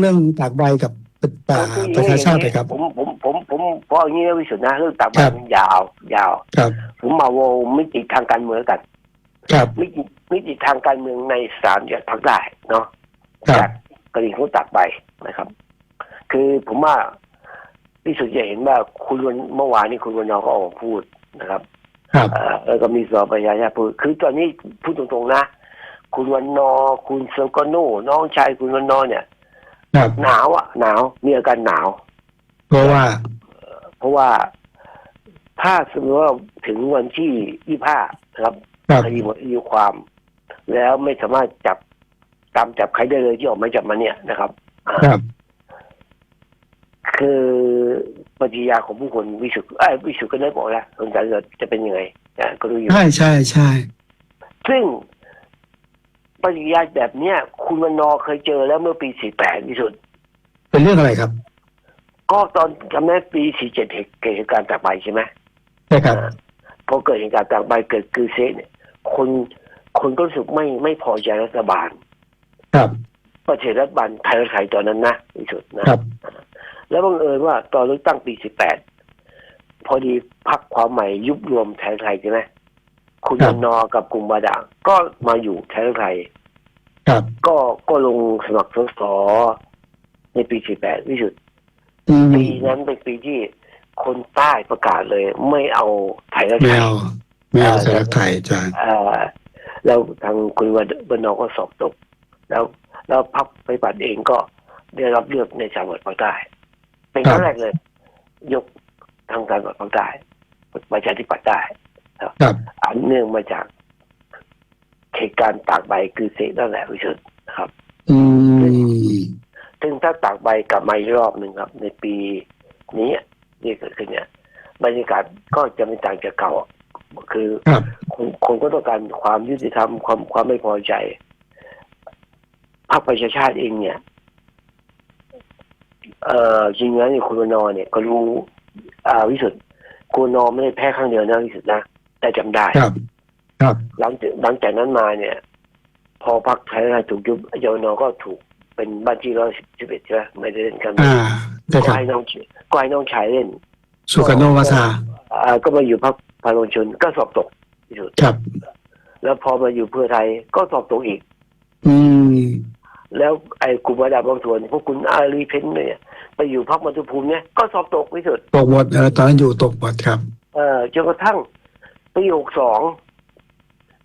เรื่องตากใบกับป่าประชาชาติเลยครับ ผมผมผมผมเพราะอย่างนี้นะวิสุทธ์นะเรื่องต่างครับ มันยาว ยาว ครับ ผมมาวงมิติทางการเมืองกันครับมิติมิติทางการเมืองในสามจังหวัดภาคใต้เนาะครับจากกรณีเขาตักไปนะครับ คือผมว่าวิสุทธ์จะเห็นว่าคุณวันเมื่อวานนี้คุณวันนอก็ออกมาพูดนะครับครับเอ่อแล้วก็มีสอประชาชาติพูดคือตอนนี้พูดตรงๆนะ คุณวันนอ คุณเซลกโนน้องชายคุณวันนอเนี่ย ครับหนาวอะหนาวมีอาการหนาว เพราะว่า เพราะว่าถ้าสมมติว่าถึงวันที่ยี่ห้านะครับครับคดีหมดอายุความ แล้วไม่สามารถจับตามจับใครได้เลยที่ออกหมายจับมาเนี่ยนะครับอ่าครับ คือปฏิกิริยาของผู้คนวิสุทธ์เอ้ยวิสุทธ์ก็ได้บอกแล้วสงสัยจะจะเป็นยังไงนะก็รู้อยู่ใช่ใช่ใช่ซึ่ง ปฏิกิริยาแบบเนี้ย คุณวันนอร์เคยเจอแล้วเมื่อปีสี่แปดวิสุทธ์เป็นเรื่องอะไรครับ ก็ตอนจำได้ปีสี่เจ็ดเกิดเหตุการณ์จากไปใช่ไหมใช่ครับพอเกิดเหตุการณ์ต่างใบเกิดคือเซเนี่ยคนคนก็รู้สึกไม่ไม่พอใจรัฐบาล ครับประเทศรัฐบาลไทยรักไทยตอนนั้นนะที่สุดนะครับ แล้วบังเอิญว่าตอนเลือกตั้งปีสิบแปดพอดีพักความใหม่ยุบรวมไทยรักไทยใช่ไหม คุณครับนอกับกลุ่มบาดาลก็มาอยู่ไทยรักไทยครับ ก็ก็ลงสมัครสสในปีสิบแปดที่สุดอืมปีนั้นเป็นปีที่คนใต้ประกาศเลย ไม่เอาไทยรักแมไทยวแมวสารไทยจ้าเอ่อแล้วทางคุณวันวันนอก็สอบตก แล้ว แล้วพักไปบัตรเองก็ได้รับเลือกในจังหวัดภาคใต้เป็นครั้งแรกเลย ยกทางการจังหวัดภาคใต้ประชาธิปัตย์ได้ ครับอันเนื่องมาจากเหตุการณ์ตากใบคือเสนั่นแหละวิสุทธ์นะครับ อืมซึ่งถ้าตากใบกลับมาอีกรอบหนึ่งครับ ในปีนี้ที่เกิดขึ้นเนี่ยบรรยากาศก็จะไม่ต่างจากเก่า คือครับคนคนก็ต้องการความยุติธรรมความความไม่พอใจพรรคประชาชาติเองเนี่ยเอ่อจริงๆแล้วเนี่ยคุณวนอเนี่ยก็รู้อ่าวิสุทธ์คุณวนอไม่ได้แพ้ครั้งเดียวนะวิสุทธ์นะ แต่จำได้ครับ ครับหลังจากหลังจากนั้นมาเนี่ย พอพรรคไทยรักไทยถูกยุบยวนอก็ถูกเป็นบ้านที่ร้อยสิบเอ็ดใช่ไหมไม่ได้เล่นกันอ่าใช่ก็ครับให้น้องก็ให้น้องชายเล่น สุกาโนวาซาอ่าก็มาอยู่พรรคพลังประชาชนก็สอบตกที่สุดครับ แล้วพอมาอยู่เพื่อไทยก็สอบตกอีก อืม แล้วไอ้กลุ่มระดับบางส่วนพวกคุณอารีเพ้นเนี่ยไปอยู่พรรคมัตุภูมิเนี่ยก็สอบตกที่สุดตกหมดเออตอนนั้นอยู่ตกหมดครับ เอ่อจนกระทั่ง ปีหกสอง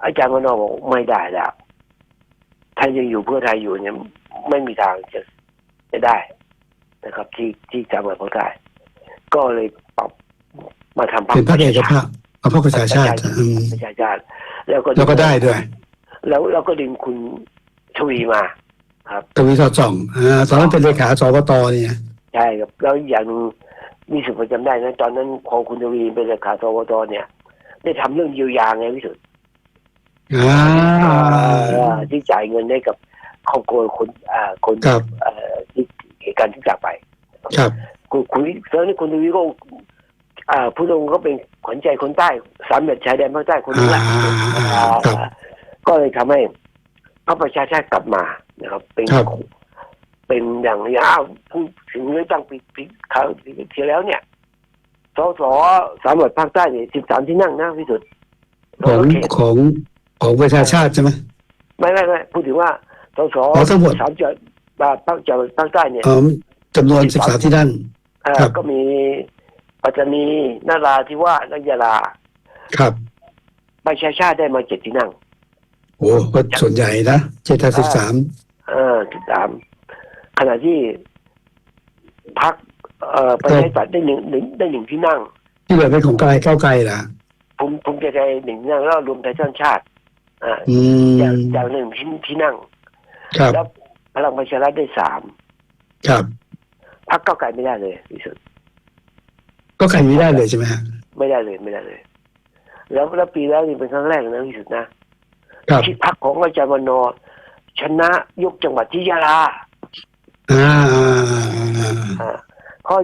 อาจารย์มโนบอกไม่ได้แล้วถ้ายังอยู่เพื่อไทยอยู่เนี่ยไม่มีทางจะจะได้นะครับ ที่ที่จะมาเพื่อไทยก็เลยปรับมาทำพรรคเป็นพระเอกภาพเอาพระประชาชาติอืมประชาชาติ แล้วก็แล้วก็ได้ด้วย แล้วแล้วก็ดึงคุณชวีมาครับทวีสอดส่องอ่าตอนนั้นเป็นเลขาสกตเนี่ยใช่ครับแล้วอีกอย่างหนึงมีสุดผมจำได้นะตอนนั้นพอคุณทวีเป็นเลขาสวตเนี่ย ได้ทำเรื่องเยียวยาไงพี่สุดอ่าอ่าที่จ่ายเงินให้กับครอบครัวคนอ่าคนครับเอ่อที่เหตุการณ์ที่จากไป ครับคุณคุณตอนนี้คุณทวีก็อ่าผู้ลงก็เป็นขวัญใจคนใต้สามเหลี่ยมชายแดนภาคใต้คนนึงแหละอ่าครับอ่าก็เลยทำให้พระประชาชาติกลับมานะครับ เป็นครับเป็นอย่างนี้อ้าวพูดถึงเรื่องตั้งปีปีคราวที่แล้วเนี่ย สสสามจังหวัดภาคใต้เนี่ยสิบสามที่นั่งนะพี่สุดของของของประชาชาติใช่ไหมไม่ไม่ไม่พูดถึงว่าสสอ๋อทั้งหมดสามจังหวัดภาคจังหวัดภาคใต้เนี่ยอ๋อจำนวนสิบสามที่นั่นเอ่อครับก็มีปัตตานีนาราธิวาสและยะลาครับประชาชาติได้มาเจ็ดที่นั่งโอ้ก็ส่วนใหญ่นะเจ็ดสิบสามเออสิบสามขณะที่พัก เอ่อประชาธิปัตย์ได้หนึ่งหนึ่งได้หนึ่งที่นั่ง ที่เหลือเป็นของไกลก้าวไกลล่ะ ภูมิภูมิใจไทยหนึ่งที่นั่งแล้วรวมไทยสร้างชาติ อ่าอือย่างมอย่างหนึ่งที่ที่นั่ง ครับ แล้วพลังประชารัฐได้สามครับ พักเก้าวไกลไม่ได้เลยที่สุดก็ใครไม่ได้เลยใช่ไหมฮะไม่ได้เลยไม่ได้เลย แล้วแล้วปีแล้วนี่เป็นครั้งแรกนะที่สุดนะครับ ที่พักของอาจารย์วันนอร์ชนะยกจังหวัดที่ยะลาอ่าอ่าเพราะอา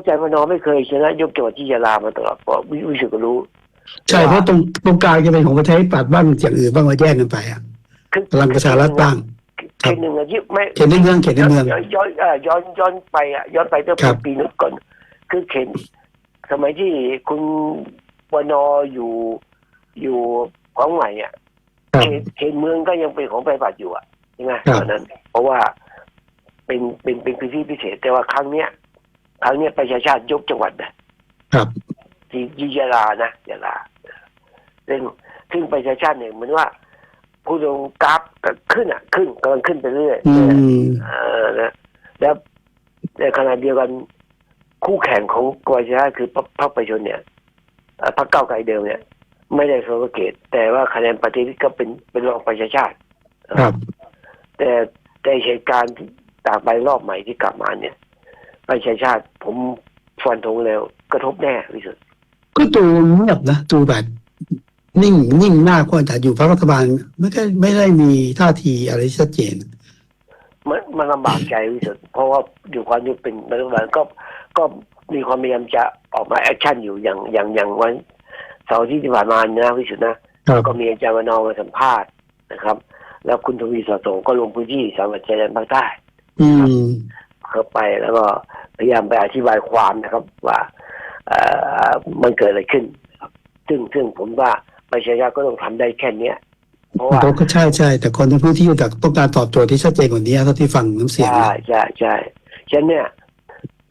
จารย์วันนอร์ไม่เคยชนะยกจังหวัดที่ยะลามาตลอดเพราะวิวิสุทธ์ก็รู้ ใช่เพราะตรงตรงกลางจะเป็นของประชาธิปัตย์บ้างอย่างอื่นบ้างมาแยกกันไปอะคือพลังประชารัฐบ้างครัเขบตหนึ่งอะที่ไม่เขตในเมืองเขตในเมืองย้อนย้อนเอ่อย้อนย้อนไปอะย้อนไปตั้งครัแต่บปีนึงก่อน คือเขตสมัยที่คุณวนออยู่อยู่ของใหม่อะครับเขตเขตเมืองก็ยังเป็นของไปบัตรอยู่อะใช่ไหมครับตอนนั้น เพราะว่าเป็นเป็นเป็นพื้นที่พิเศษ แต่ว่าครั้งเนี้ย ครั้งเนี้ยประชาชาติยกจังหวัดนะครับที่ที่ยะลานะยะลาซึ่งซึ่งประชาชาติเนี่ยเหมือนว่า ผู้ลงกราฟก็ขึ้นอะ ขึ้นกำลังขึ้นไปเรื่อยอืมเออนะแล้วในขณะเดียวกันคู่แข่งของกวาชาติคือพรรคพรรคประชาชนเนี่ยเอ่อพรรคเก้าวไกลเดิมเนี่ย ไม่ได้สเกต แต่ว่าคะแนนปฏิริษีก็เป็นเป็นรองประชาชาติ ครับ แต่แต่เหตุการณ์ที่ต่างไปรอบใหม่ที่กลับมาเนี่ย ประชาชาติ ผมฟันธงแล้วกระทบแน่ที่สุดก็ดูเงียบนะดูแบบนิ่งนิ่งมากคนแต่อยู่พรรครัฐบาลไม่ได้ไม่ได้มีท่าทีอะไรชัดเจนมันมันลำบากใจที่สุดเพราะว่าอยู่ความที่เป็นรัฐบาลก็ก็มีความพยายามจะออกมาแอคชั่นอยู่อย่างอย่างอย่างวันเสาร์อาที่ที่ผ่านมาเนี่ยนะพิสุทธิ์นะครับก็มีอาจารย์วนอมาสัมภาษณ์นะครับ แล้วคุณทวีสอดส่งก็ลงพื้นที่สามจังหวัดชายแดนภาคใต้อืม เข้าไปแล้วก็พยายามไปอธิบายความนะครับ ว่าเอ่อมันเกิดอะไรขึ้นนะครับซึ่งซึ่งผมว่าประชาชนก็ต้องทำได้แค่เนี้ยเพราะว่าก็ใช่ใช่แต่คนในพื้นที่ต้องการตอบโจทย์ที่ชัดเจนกว่านี้เท่าที่ฟังน้ำเสียงใช่นะใช่ใช่ฉะนั้นเนี่ย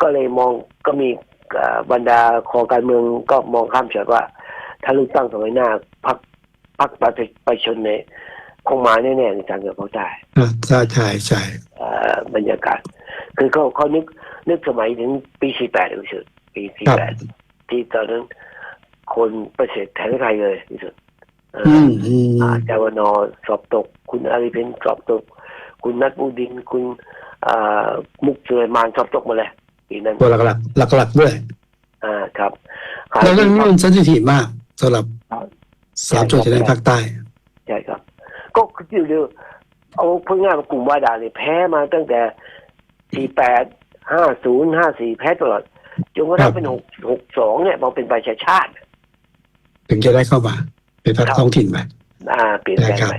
ก็เลยมองก็มีเอ่อบรรดาคอการเมืองก็มองข้ามเฉยว่า ถ้าเลือกตั้งสมัยหน้าพักพักประชาประชาชนเนี่ยคงมาแน่ๆในทางเกิดเขาได้อะใช่ใช่ใช่เอ่อบรรยากาศ คือเขาเขานึกนึกสมัยถึงปีสี่แปดที่สุดปีสี่แปดที่ตอนนั้น คนประเสริฐแทนไทยเลยที่สุดเอ่ออืมอืมอาจารย์วนอสอบตก คุณอาริเพนสอบตก คุณนัทบูดิน คุณอ่ามุกเสยมานสอบตกหมาเลยปีนั้นตัวหลักหลักหลักหลักๆด้วย อ่าครับแล้วเรื่องนี้มันเซนซิทีฟมากสำหรับสามจังหวัดชายแดนภาคใต้ใช่ครับ ก็คือเดียวเอาเพื่ง่ายๆว่ากลุ่มวาดาเนี่ยแพ้มาตั้งแต่ สี่แปดห้าศูนย์ห้าสี่แพ้ตลอดจนกระทั่งเป็นหกหกสองเนี่ยมาเป็นประชาชาติ ถึงจะได้เข้ามา เป็นพรรคท้องถิ่นไปอ่าเปลี่ยนแปลงไป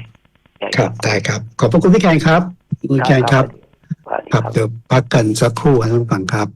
ใช่ครับได้ครับ ขอบพระคุณพี่แกนครับคุณแกนครับสวัสดีครับเดี๋ยวพักกันสักครู่ครับท่านผู้ฟังครับ